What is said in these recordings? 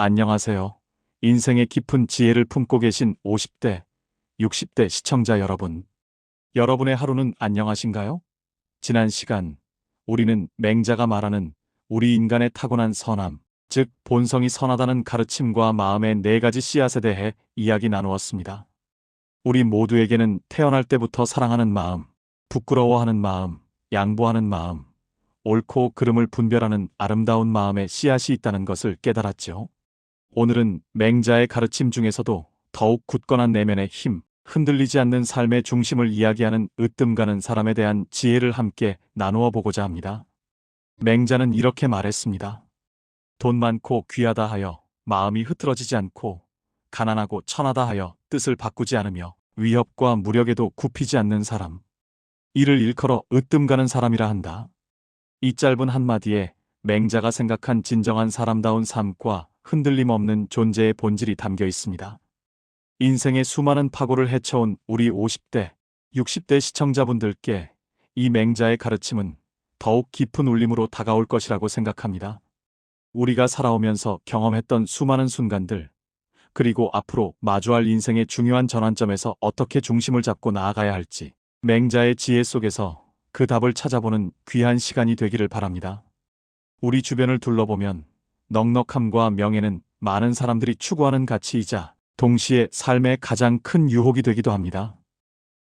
안녕하세요. 인생의 깊은 지혜를 품고 계신 50대, 60대 시청자 여러분. 여러분의 하루는 안녕하신가요? 지난 시간, 우리는 맹자가 말하는 우리 인간의 타고난 선함, 즉 본성이 선하다는 가르침과 마음의 네 가지 씨앗에 대해 이야기 나누었습니다. 우리 모두에게는 태어날 때부터 사랑하는 마음, 부끄러워하는 마음, 양보하는 마음, 옳고 그름을 분별하는 아름다운 마음의 씨앗이 있다는 것을 깨달았죠. 오늘은 맹자의 가르침 중에서도 더욱 굳건한 내면의 힘, 흔들리지 않는 삶의 중심을 이야기하는 으뜸 가는 사람에 대한 지혜를 함께 나누어 보고자 합니다. 맹자는 이렇게 말했습니다. 돈 많고 귀하다 하여 마음이 흐트러지지 않고 가난하고 천하다 하여 뜻을 바꾸지 않으며 위협과 무력에도 굽히지 않는 사람. 이를 일컬어 으뜸 가는 사람이라 한다. 이 짧은 한마디에 맹자가 생각한 진정한 사람다운 삶과 흔들림 없는 존재의 본질이 담겨 있습니다. 인생의 수많은 파고를 헤쳐온 우리 50대, 60대 시청자분들께 이 맹자의 가르침은 더욱 깊은 울림으로 다가올 것이라고 생각합니다. 우리가 살아오면서 경험했던 수많은 순간들, 그리고 앞으로 마주할 인생의 중요한 전환점에서 어떻게 중심을 잡고 나아가야 할지, 맹자의 지혜 속에서 그 답을 찾아보는 귀한 시간이 되기를 바랍니다. 우리 주변을 둘러보면 넉넉함과 명예는 많은 사람들이 추구하는 가치이자 동시에 삶의 가장 큰 유혹이 되기도 합니다.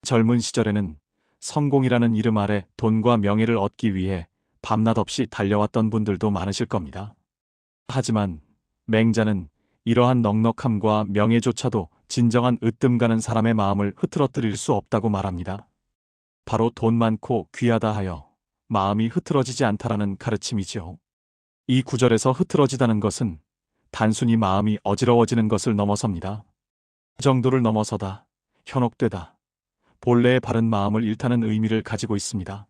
젊은 시절에는 성공이라는 이름 아래 돈과 명예를 얻기 위해 밤낮 없이 달려왔던 분들도 많으실 겁니다. 하지만 맹자는 이러한 넉넉함과 명예조차도 진정한 으뜸 가는 사람의 마음을 흐트러뜨릴 수 없다고 말합니다. 바로 돈 많고 귀하다 하여 마음이 흐트러지지 않다라는 가르침이지요. 이 구절에서 흐트러지다는 것은 단순히 마음이 어지러워지는 것을 넘어섭니다. 그 정도를 넘어서다, 현혹되다, 본래의 바른 마음을 잃다는 의미를 가지고 있습니다.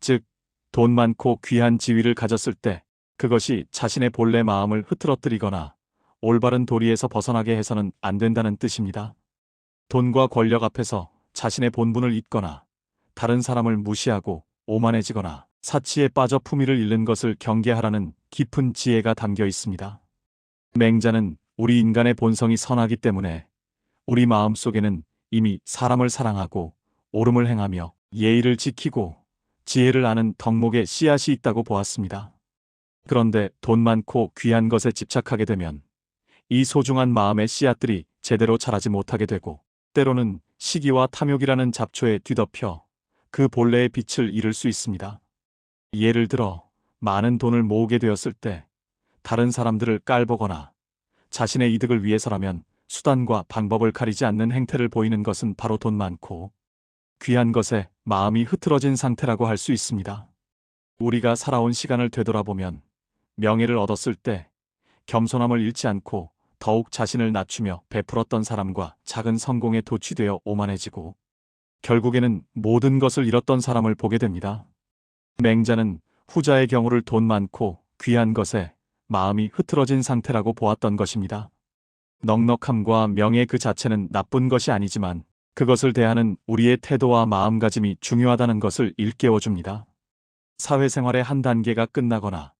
즉, 돈 많고 귀한 지위를 가졌을 때 그것이 자신의 본래 마음을 흐트러뜨리거나 올바른 도리에서 벗어나게 해서는 안 된다는 뜻입니다. 돈과 권력 앞에서 자신의 본분을 잊거나 다른 사람을 무시하고 오만해지거나 사치에 빠져 품위를 잃는 것을 경계하라는 깊은 지혜가 담겨 있습니다. 맹자는 우리 인간의 본성이 선하기 때문에 우리 마음 속에는 이미 사람을 사랑하고 옳음을 행하며 예의를 지키고 지혜를 아는 덕목의 씨앗이 있다고 보았습니다. 그런데 돈 많고 귀한 것에 집착하게 되면 이 소중한 마음의 씨앗들이 제대로 자라지 못하게 되고 때로는 시기와 탐욕이라는 잡초에 뒤덮여 그 본래의 빛을 잃을 수 있습니다. 예를 들어 많은 돈을 모으게 되었을 때 다른 사람들을 깔보거나 자신의 이득을 위해서라면 수단과 방법을 가리지 않는 행태를 보이는 것은 바로 돈 많고 귀한 것에 마음이 흐트러진 상태라고 할 수 있습니다. 우리가 살아온 시간을 되돌아보면 명예를 얻었을 때 겸손함을 잃지 않고 더욱 자신을 낮추며 베풀었던 사람과 작은 성공에 도취되어 오만해지고 결국에는 모든 것을 잃었던 사람을 보게 됩니다. 맹자는 후자의 경우를 돈 많고 귀한 것에 마음이 흐트러진 상태라고 보았던 것입니다. 넉넉함과 명예 그 자체는 나쁜 것이 아니지만 그것을 대하는 우리의 태도와 마음가짐이 중요하다는 것을 일깨워줍니다. 사회생활의 한 단계가 끝나거나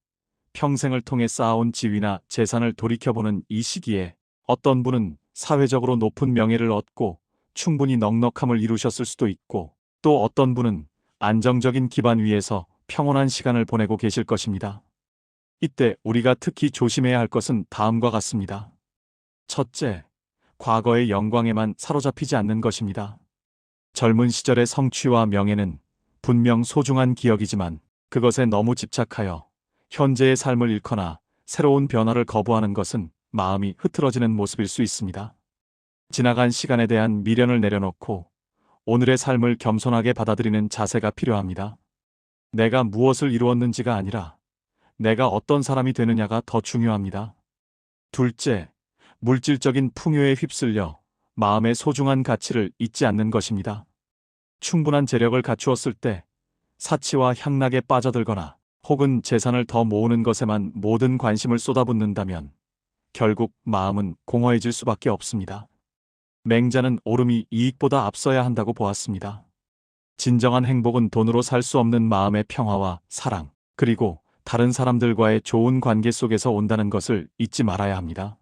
평생을 통해 쌓아온 지위나 재산을 돌이켜보는 이 시기에 어떤 분은 사회적으로 높은 명예를 얻고 충분히 넉넉함을 이루셨을 수도 있고 또 어떤 분은 안정적인 기반 위에서 평온한 시간을 보내고 계실 것입니다. 이때 우리가 특히 조심해야 할 것은 다음과 같습니다. 첫째, 과거의 영광에만 사로잡히지 않는 것입니다. 젊은 시절의 성취와 명예는 분명 소중한 기억이지만 그것에 너무 집착하여 현재의 삶을 잃거나 새로운 변화를 거부하는 것은 마음이 흐트러지는 모습일 수 있습니다. 지나간 시간에 대한 미련을 내려놓고 오늘의 삶을 겸손하게 받아들이는 자세가 필요합니다. 내가 무엇을 이루었는지가 아니라 내가 어떤 사람이 되느냐가 더 중요합니다. 둘째, 물질적인 풍요에 휩쓸려 마음의 소중한 가치를 잊지 않는 것입니다. 충분한 재력을 갖추었을 때 사치와 향락에 빠져들거나 혹은 재산을 더 모으는 것에만 모든 관심을 쏟아붓는다면 결국 마음은 공허해질 수밖에 없습니다. 맹자는 오름이 이익보다 앞서야 한다고 보았습니다. 진정한 행복은 돈으로 살 수 없는 마음의 평화와 사랑, 그리고 다른 사람들과의 좋은 관계 속에서 온다는 것을 잊지 말아야 합니다.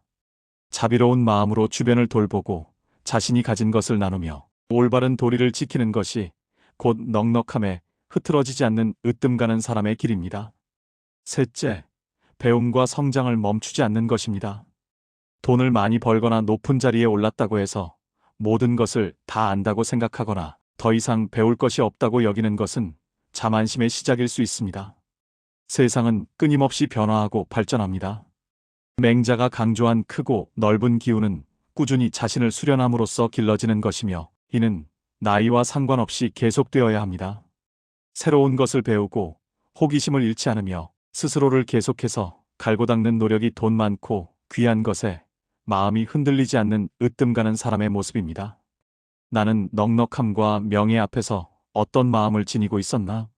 자비로운 마음으로 주변을 돌보고 자신이 가진 것을 나누며 올바른 도리를 지키는 것이 곧 넉넉함에 흐트러지지 않는 으뜸 가는 사람의 길입니다. 셋째, 배움과 성장을 멈추지 않는 것입니다. 돈을 많이 벌거나 높은 자리에 올랐다고 해서 모든 것을 다 안다고 생각하거나 더 이상 배울 것이 없다고 여기는 것은 자만심의 시작일 수 있습니다. 세상은 끊임없이 변화하고 발전합니다. 맹자가 강조한 크고 넓은 기운은 꾸준히 자신을 수련함으로써 길러지는 것이며 이는 나이와 상관없이 계속되어야 합니다. 새로운 것을 배우고 호기심을 잃지 않으며 스스로를 계속해서 갈고 닦는 노력이 돈 많고 귀한 것에 마음이 흔들리지 않는 으뜸 가는 사람의 모습입니다. 나는 넉넉함과 명예 앞에서 어떤 마음을 지니고 있었나?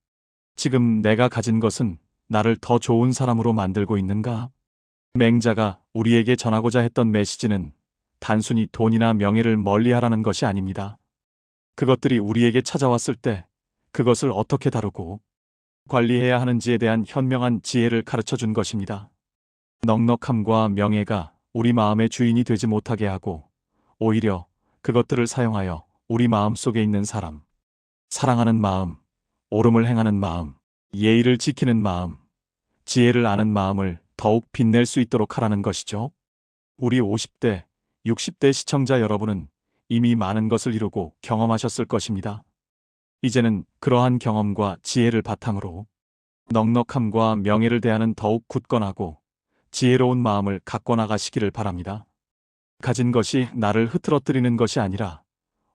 지금 내가 가진 것은 나를 더 좋은 사람으로 만들고 있는가? 맹자가 우리에게 전하고자 했던 메시지는 단순히 돈이나 명예를 멀리 하라는 것이 아닙니다. 그것들이 우리에게 찾아왔을 때 그것을 어떻게 다루고 관리해야 하는지에 대한 현명한 지혜를 가르쳐 준 것입니다. 넉넉함과 명예가 우리 마음의 주인이 되지 못하게 하고 오히려 그것들을 사용하여 우리 마음 속에 있는 사람, 사랑하는 마음, 옳음을 행하는 마음, 예의를 지키는 마음, 지혜를 아는 마음을 더욱 빛낼 수 있도록 하라는 것이죠. 우리 50대, 60대 시청자 여러분은 이미 많은 것을 이루고 경험하셨을 것입니다. 이제는 그러한 경험과 지혜를 바탕으로 넉넉함과 명예를 대하는 더욱 굳건하고 지혜로운 마음을 갖고 나가시기를 바랍니다. 가진 것이 나를 흐트러뜨리는 것이 아니라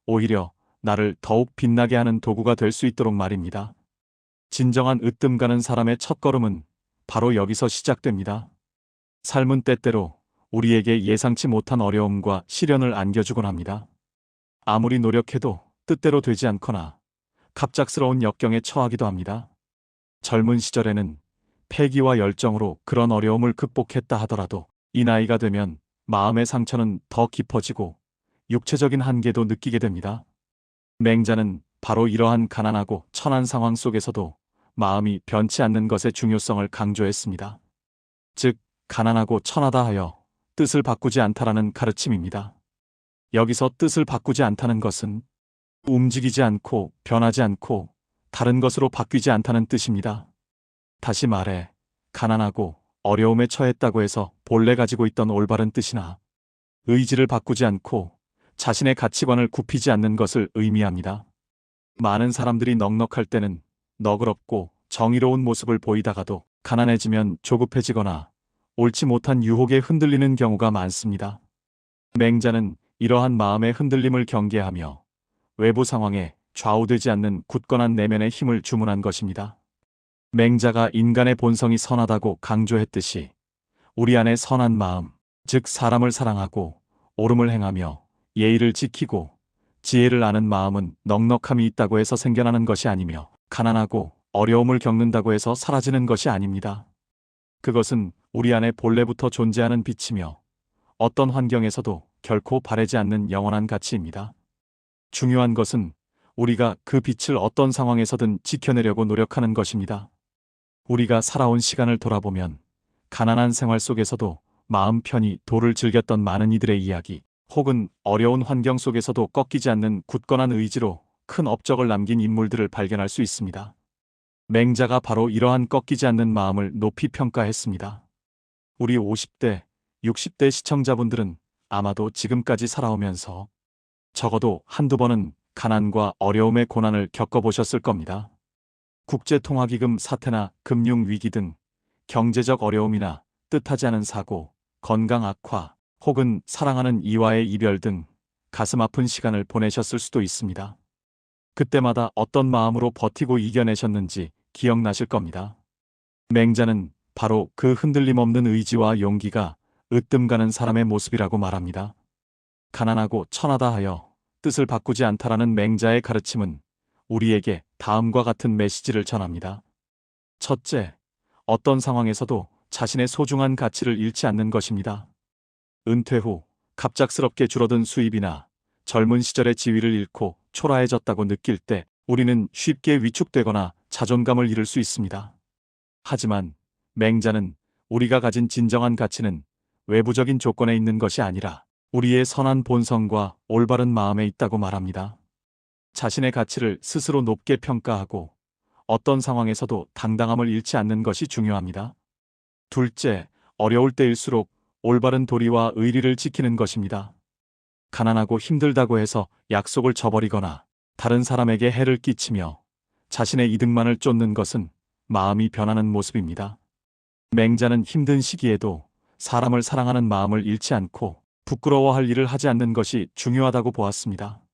오히려 나를 더욱 빛나게 하는 도구가 될 수 있도록 말입니다. 진정한 으뜸 가는 사람의 첫걸음은 바로 여기서 시작됩니다. 삶은 때때로 우리에게 예상치 못한 어려움과 시련을 안겨주곤 합니다. 아무리 노력해도 뜻대로 되지 않거나 갑작스러운 역경에 처하기도 합니다. 젊은 시절에는 패기와 열정으로 그런 어려움을 극복했다 하더라도 이 나이가 되면 마음의 상처는 더 깊어지고 육체적인 한계도 느끼게 됩니다. 맹자는 바로 이러한 가난하고 천한 상황 속에서도 마음이 변치 않는 것의 중요성을 강조했습니다. 즉, 가난하고 천하다 하여 뜻을 바꾸지 않다라는 가르침입니다. 여기서 뜻을 바꾸지 않다는 것은 움직이지 않고 변하지 않고 다른 것으로 바뀌지 않다는 뜻입니다. 다시 말해, 가난하고 어려움에 처했다고 해서 본래 가지고 있던 올바른 뜻이나 의지를 바꾸지 않고 자신의 가치관을 굽히지 않는 것을 의미합니다. 많은 사람들이 넉넉할 때는 너그럽고 정의로운 모습을 보이다가도 가난해지면 조급해지거나 옳지 못한 유혹에 흔들리는 경우가 많습니다. 맹자는 이러한 마음의 흔들림을 경계하며 외부 상황에 좌우되지 않는 굳건한 내면의 힘을 주문한 것입니다. 맹자가 인간의 본성이 선하다고 강조했듯이 우리 안에 선한 마음, 즉 사람을 사랑하고 옳음을 행하며 예의를 지키고 지혜를 아는 마음은 넉넉함이 있다고 해서 생겨나는 것이 아니며 가난하고 어려움을 겪는다고 해서 사라지는 것이 아닙니다. 그것은 우리 안에 본래부터 존재하는 빛이며 어떤 환경에서도 결코 바래지 않는 영원한 가치입니다. 중요한 것은 우리가 그 빛을 어떤 상황에서든 지켜내려고 노력하는 것입니다. 우리가 살아온 시간을 돌아보면 가난한 생활 속에서도 마음 편히 도를 즐겼던 많은 이들의 이야기, 혹은 어려운 환경 속에서도 꺾이지 않는 굳건한 의지로 큰 업적을 남긴 인물들을 발견할 수 있습니다. 맹자가 바로 이러한 꺾이지 않는 마음을 높이 평가했습니다. 우리 50대, 60대 시청자분들은 아마도 지금까지 살아오면서 적어도 한두 번은 가난과 어려움의 고난을 겪어보셨을 겁니다. 국제통화기금 사태나 금융위기 등 경제적 어려움이나 뜻하지 않은 사고, 건강 악화, 혹은 사랑하는 이와의 이별 등 가슴 아픈 시간을 보내셨을 수도 있습니다. 그때마다 어떤 마음으로 버티고 이겨내셨는지 기억나실 겁니다. 맹자는 바로 그 흔들림 없는 의지와 용기가 으뜸 가는 사람의 모습이라고 말합니다. 가난하고 천하다 하여 뜻을 바꾸지 않다라는 맹자의 가르침은 우리에게 다음과 같은 메시지를 전합니다. 첫째, 어떤 상황에서도 자신의 소중한 가치를 잃지 않는 것입니다. 은퇴 후 갑작스럽게 줄어든 수입이나 젊은 시절의 지위를 잃고 초라해졌다고 느낄 때 우리는 쉽게 위축되거나 자존감을 잃을 수 있습니다. 하지만 맹자는 우리가 가진 진정한 가치는 외부적인 조건에 있는 것이 아니라 우리의 선한 본성과 올바른 마음에 있다고 말합니다. 자신의 가치를 스스로 높게 평가하고 어떤 상황에서도 당당함을 잃지 않는 것이 중요합니다. 둘째, 어려울 때일수록 올바른 도리와 의리를 지키는 것입니다. 가난하고 힘들다고 해서 약속을 저버리거나 다른 사람에게 해를 끼치며 자신의 이득만을 쫓는 것은 마음이 변하는 모습입니다. 맹자는 힘든 시기에도 사람을 사랑하는 마음을 잃지 않고 부끄러워할 일을 하지 않는 것이 중요하다고 보았습니다.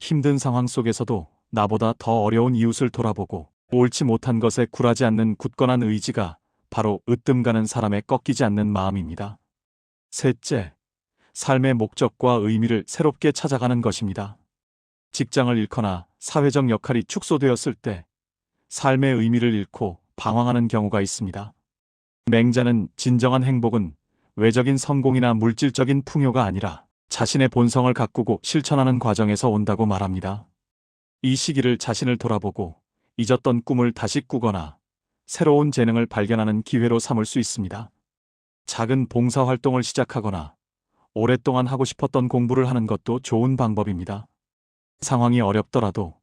힘든 상황 속에서도 나보다 더 어려운 이웃을 돌아보고 옳지 못한 것에 굴하지 않는 굳건한 의지가 바로 으뜸 가는 사람의 꺾이지 않는 마음입니다. 셋째, 삶의 목적과 의미를 새롭게 찾아가는 것입니다. 직장을 잃거나 사회적 역할이 축소되었을 때 삶의 의미를 잃고 방황하는 경우가 있습니다. 맹자는 진정한 행복은 외적인 성공이나 물질적인 풍요가 아니라 자신의 본성을 가꾸고 실천하는 과정에서 온다고 말합니다. 이 시기를 자신을 돌아보고 잊었던 꿈을 다시 꾸거나 새로운 재능을 발견하는 기회로 삼을 수 있습니다. 작은 봉사활동을 시작하거나 오랫동안 하고 싶었던 공부를 하는 것도 좋은 방법입니다. 상황이 어렵더라도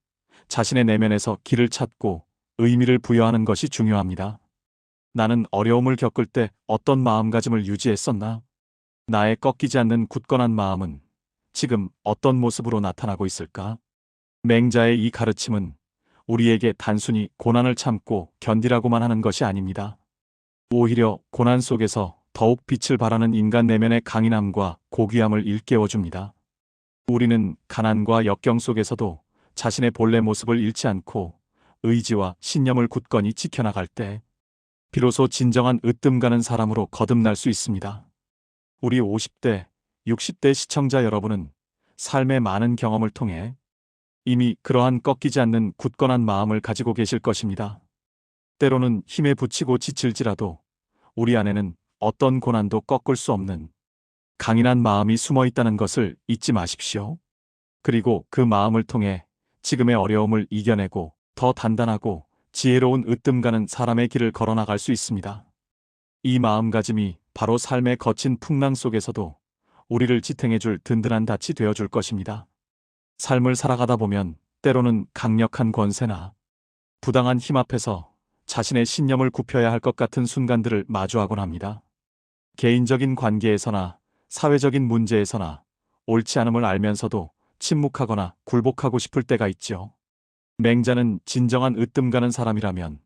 자신의 내면에서 길을 찾고 의미를 부여하는 것이 중요합니다. 나는 어려움을 겪을 때 어떤 마음가짐을 유지했었나? 나의 꺾이지 않는 굳건한 마음은 지금 어떤 모습으로 나타나고 있을까? 맹자의 이 가르침은 우리에게 단순히 고난을 참고 견디라고만 하는 것이 아닙니다. 오히려 고난 속에서 더욱 빛을 발하는 인간 내면의 강인함과 고귀함을 일깨워줍니다. 우리는 가난과 역경 속에서도 자신의 본래 모습을 잃지 않고 의지와 신념을 굳건히 지켜나갈 때 비로소 진정한 으뜸 가는 사람으로 거듭날 수 있습니다. 우리 50대, 60대 시청자 여러분은 삶의 많은 경험을 통해 이미 그러한 꺾이지 않는 굳건한 마음을 가지고 계실 것입니다. 때로는 힘에 부치고 지칠지라도 우리 안에는 어떤 고난도 꺾을 수 없는 강인한 마음이 숨어 있다는 것을 잊지 마십시오. 그리고 그 마음을 통해 지금의 어려움을 이겨내고 더 단단하고 지혜로운 으뜸 가는 사람의 길을 걸어나갈 수 있습니다. 이 마음가짐이 바로 삶의 거친 풍랑 속에서도 우리를 지탱해줄 든든한 닻이 되어줄 것입니다. 삶을 살아가다 보면 때로는 강력한 권세나 부당한 힘 앞에서 자신의 신념을 굽혀야 할 것 같은 순간들을 마주하곤 합니다. 개인적인 관계에서나 사회적인 문제에서나 옳지 않음을 알면서도 침묵하거나 굴복하고 싶을 때가 있죠. 맹자는 진정한 으뜸 가는 사람이라면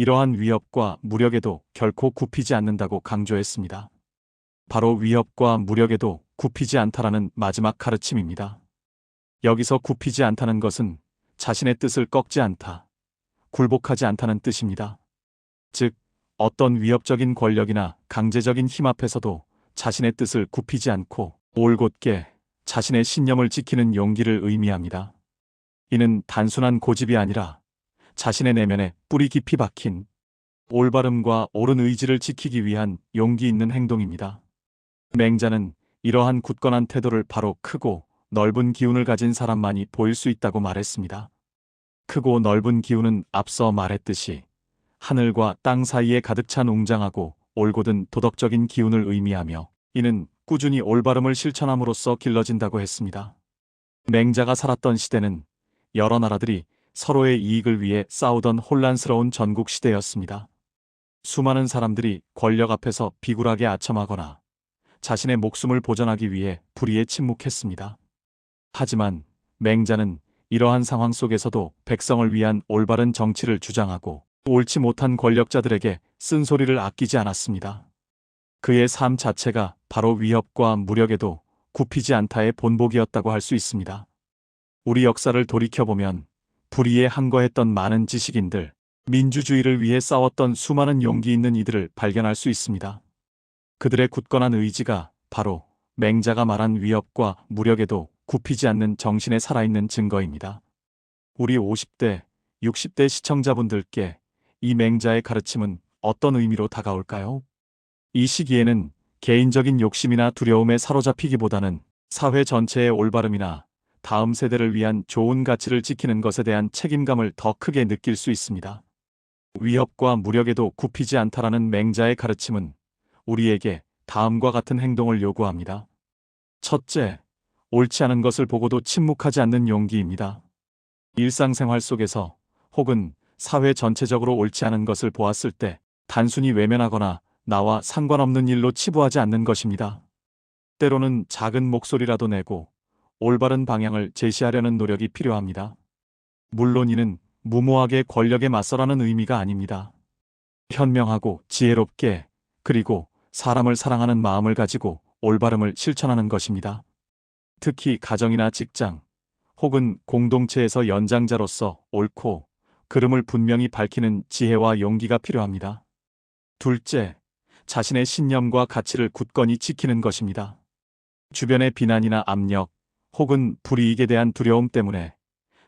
이러한 위협과 무력에도 결코 굽히지 않는다고 강조했습니다. 바로 위협과 무력에도 굽히지 않다라는 마지막 가르침입니다. 여기서 굽히지 않다는 것은 자신의 뜻을 꺾지 않다, 굴복하지 않다는 뜻입니다. 즉, 어떤 위협적인 권력이나 강제적인 힘 앞에서도 자신의 뜻을 굽히지 않고 올곧게 자신의 신념을 지키는 용기를 의미합니다. 이는 단순한 고집이 아니라 자신의 내면에 뿌리 깊이 박힌 올바름과 옳은 의지를 지키기 위한 용기 있는 행동입니다. 맹자는 이러한 굳건한 태도를 바로 크고 넓은 기운을 가진 사람만이 보일 수 있다고 말했습니다. 크고 넓은 기운은 앞서 말했듯이 하늘과 땅 사이에 가득 찬 웅장하고 올곧은 도덕적인 기운을 의미하며 이는 꾸준히 올바름을 실천함으로써 길러진다고 했습니다. 맹자가 살았던 시대는 여러 나라들이 서로의 이익을 위해 싸우던 혼란스러운 전국 시대였습니다. 수많은 사람들이 권력 앞에서 비굴하게 아첨하거나 자신의 목숨을 보전하기 위해 불의에 침묵했습니다. 하지만 맹자는 이러한 상황 속에서도 백성을 위한 올바른 정치를 주장하고 옳지 못한 권력자들에게 쓴소리를 아끼지 않았습니다. 그의 삶 자체가 바로 위협과 무력에도 굽히지 않다의 본보기였다고 할 수 있습니다. 우리 역사를 돌이켜보면 불의에 항거했던 많은 지식인들, 민주주의를 위해 싸웠던 수많은 용기 있는 이들을 발견할 수 있습니다. 그들의 굳건한 의지가 바로 맹자가 말한 위협과 무력에도 굽히지 않는 정신에 살아있는 증거입니다. 우리 50대, 60대 시청자분들께 이 맹자의 가르침은 어떤 의미로 다가올까요? 이 시기에는 개인적인 욕심이나 두려움에 사로잡히기보다는 사회 전체의 올바름이나 다음 세대를 위한 좋은 가치를 지키는 것에 대한 책임감을 더 크게 느낄 수 있습니다. 위협과 무력에도 굽히지 않다라는 맹자의 가르침은 우리에게 다음과 같은 행동을 요구합니다. 첫째, 옳지 않은 것을 보고도 침묵하지 않는 용기입니다. 일상생활 속에서 혹은 사회 전체적으로 옳지 않은 것을 보았을 때 단순히 외면하거나 나와 상관없는 일로 치부하지 않는 것입니다. 때로는 작은 목소리라도 내고 올바른 방향을 제시하려는 노력이 필요합니다. 물론 이는 무모하게 권력에 맞서라는 의미가 아닙니다. 현명하고 지혜롭게 그리고 사람을 사랑하는 마음을 가지고 올바름을 실천하는 것입니다. 특히 가정이나 직장 혹은 공동체에서 연장자로서 옳고 그름을 분명히 밝히는 지혜와 용기가 필요합니다. 둘째, 자신의 신념과 가치를 굳건히 지키는 것입니다. 주변의 비난이나 압력 혹은 불이익에 대한 두려움 때문에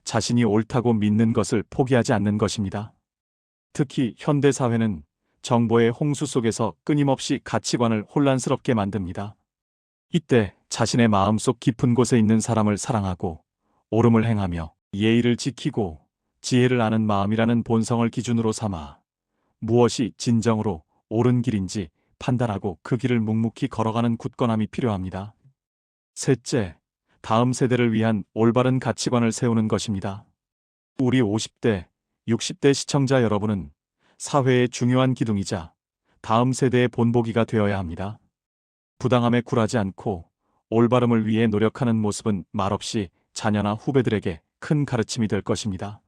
자신이 옳다고 믿는 것을 포기하지 않는 것입니다. 특히 현대 사회는 정보의 홍수 속에서 끊임없이 가치관을 혼란스럽게 만듭니다. 이때 자신의 마음속 깊은 곳에 있는 사람을 사랑하고 옳음을 행하며 예의를 지키고 지혜를 아는 마음이라는 본성을 기준으로 삼아 무엇이 진정으로 옳은 길인지 판단하고 그 길을 묵묵히 걸어가는 굳건함이 필요합니다. 셋째, 다음 세대를 위한 올바른 가치관을 세우는 것입니다. 우리 50대, 60대 시청자 여러분은 사회의 중요한 기둥이자 다음 세대의 본보기가 되어야 합니다. 부당함에 굴하지 않고 올바름을 위해 노력하는 모습은 말없이 자녀나 후배들에게 큰 가르침이 될 것입니다.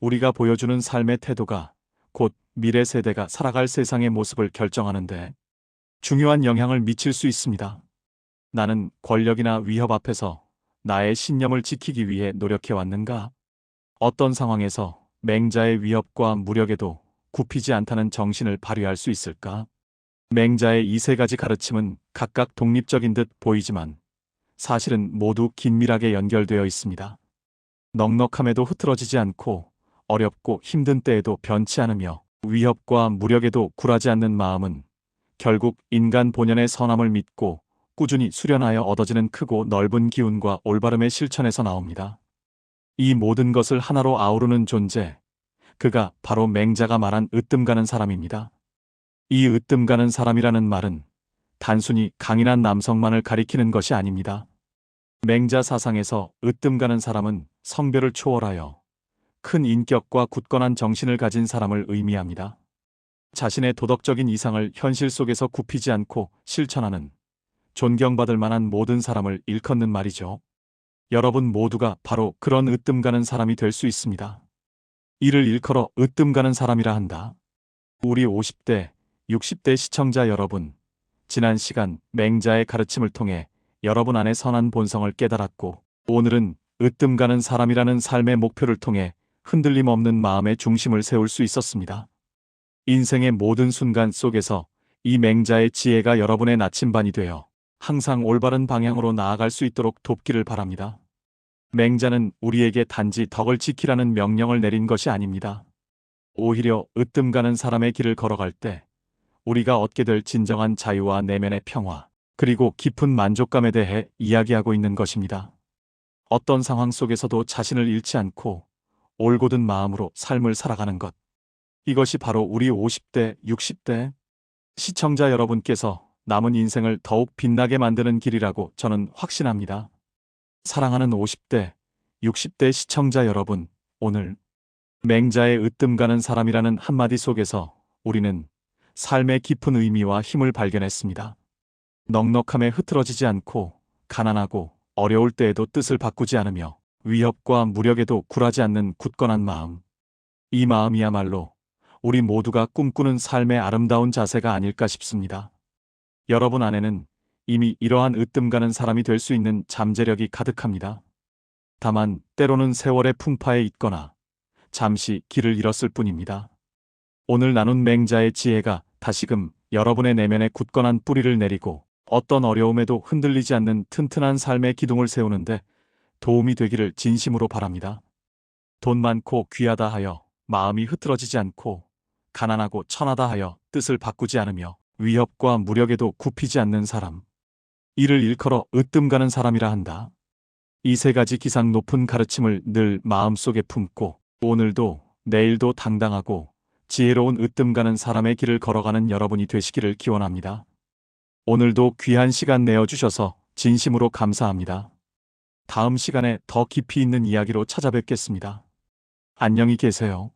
우리가 보여주는 삶의 태도가 곧 미래 세대가 살아갈 세상의 모습을 결정하는데 중요한 영향을 미칠 수 있습니다. 나는 권력이나 위협 앞에서 나의 신념을 지키기 위해 노력해 왔는가? 어떤 상황에서 맹자의 위협과 무력에도 굽히지 않다는 정신을 발휘할 수 있을까? 맹자의 이 세 가지 가르침은 각각 독립적인 듯 보이지만 사실은 모두 긴밀하게 연결되어 있습니다. 넉넉함에도 흐트러지지 않고 어렵고 힘든 때에도 변치 않으며 위협과 무력에도 굴하지 않는 마음은 결국 인간 본연의 선함을 믿고 꾸준히 수련하여 얻어지는 크고 넓은 기운과 올바름의 실천에서 나옵니다. 이 모든 것을 하나로 아우르는 존재, 그가 바로 맹자가 말한 으뜸 가는 사람입니다. 이 으뜸 가는 사람이라는 말은 단순히 강인한 남성만을 가리키는 것이 아닙니다. 맹자 사상에서 으뜸 가는 사람은 성별을 초월하여 큰 인격과 굳건한 정신을 가진 사람을 의미합니다. 자신의 도덕적인 이상을 현실 속에서 굽히지 않고 실천하는 존경받을 만한 모든 사람을 일컫는 말이죠. 여러분 모두가 바로 그런 으뜸 가는 사람이 될 수 있습니다. 이를 일컬어 으뜸 가는 사람이라 한다. 우리 50대, 60대 시청자 여러분, 지난 시간 맹자의 가르침을 통해 여러분 안의 선한 본성을 깨달았고, 오늘은 으뜸 가는 사람이라는 삶의 목표를 통해 흔들림 없는 마음의 중심을 세울 수 있었습니다. 인생의 모든 순간 속에서 이 맹자의 지혜가 여러분의 나침반이 되어 항상 올바른 방향으로 나아갈 수 있도록 돕기를 바랍니다. 맹자는 우리에게 단지 덕을 지키라는 명령을 내린 것이 아닙니다. 오히려 으뜸 가는 사람의 길을 걸어갈 때 우리가 얻게 될 진정한 자유와 내면의 평화, 그리고 깊은 만족감에 대해 이야기하고 있는 것입니다. 어떤 상황 속에서도 자신을 잃지 않고 올곧은 마음으로 삶을 살아가는 것. 이것이 바로 우리 50대, 60대 시청자 여러분께서 남은 인생을 더욱 빛나게 만드는 길이라고 저는 확신합니다. 사랑하는 50대, 60대 시청자 여러분, 오늘 맹자의 으뜸 가는 사람이라는 한마디 속에서 우리는 삶의 깊은 의미와 힘을 발견했습니다. 넉넉함에 흐트러지지 않고 가난하고 어려울 때에도 뜻을 바꾸지 않으며 위협과 무력에도 굴하지 않는 굳건한 마음. 이 마음이야말로 우리 모두가 꿈꾸는 삶의 아름다운 자세가 아닐까 싶습니다. 여러분 안에는 이미 이러한 으뜸 가는 사람이 될 수 있는 잠재력이 가득합니다. 다만 때로는 세월의 풍파에 있거나 잠시 길을 잃었을 뿐입니다. 오늘 나눈 맹자의 지혜가 다시금 여러분의 내면에 굳건한 뿌리를 내리고 어떤 어려움에도 흔들리지 않는 튼튼한 삶의 기둥을 세우는데 도움이 되기를 진심으로 바랍니다. 돈 많고 귀하다 하여 마음이 흐트러지지 않고 가난하고 천하다 하여 뜻을 바꾸지 않으며 위협과 무력에도 굽히지 않는 사람. 이를 일컬어 으뜸 가는 사람이라 한다. 이 세 가지 기상 높은 가르침을 늘 마음속에 품고 오늘도 내일도 당당하고 지혜로운 으뜸 가는 사람의 길을 걸어가는 여러분이 되시기를 기원합니다. 오늘도 귀한 시간 내어주셔서 진심으로 감사합니다. 다음 시간에 더 깊이 있는 이야기로 찾아뵙겠습니다. 안녕히 계세요.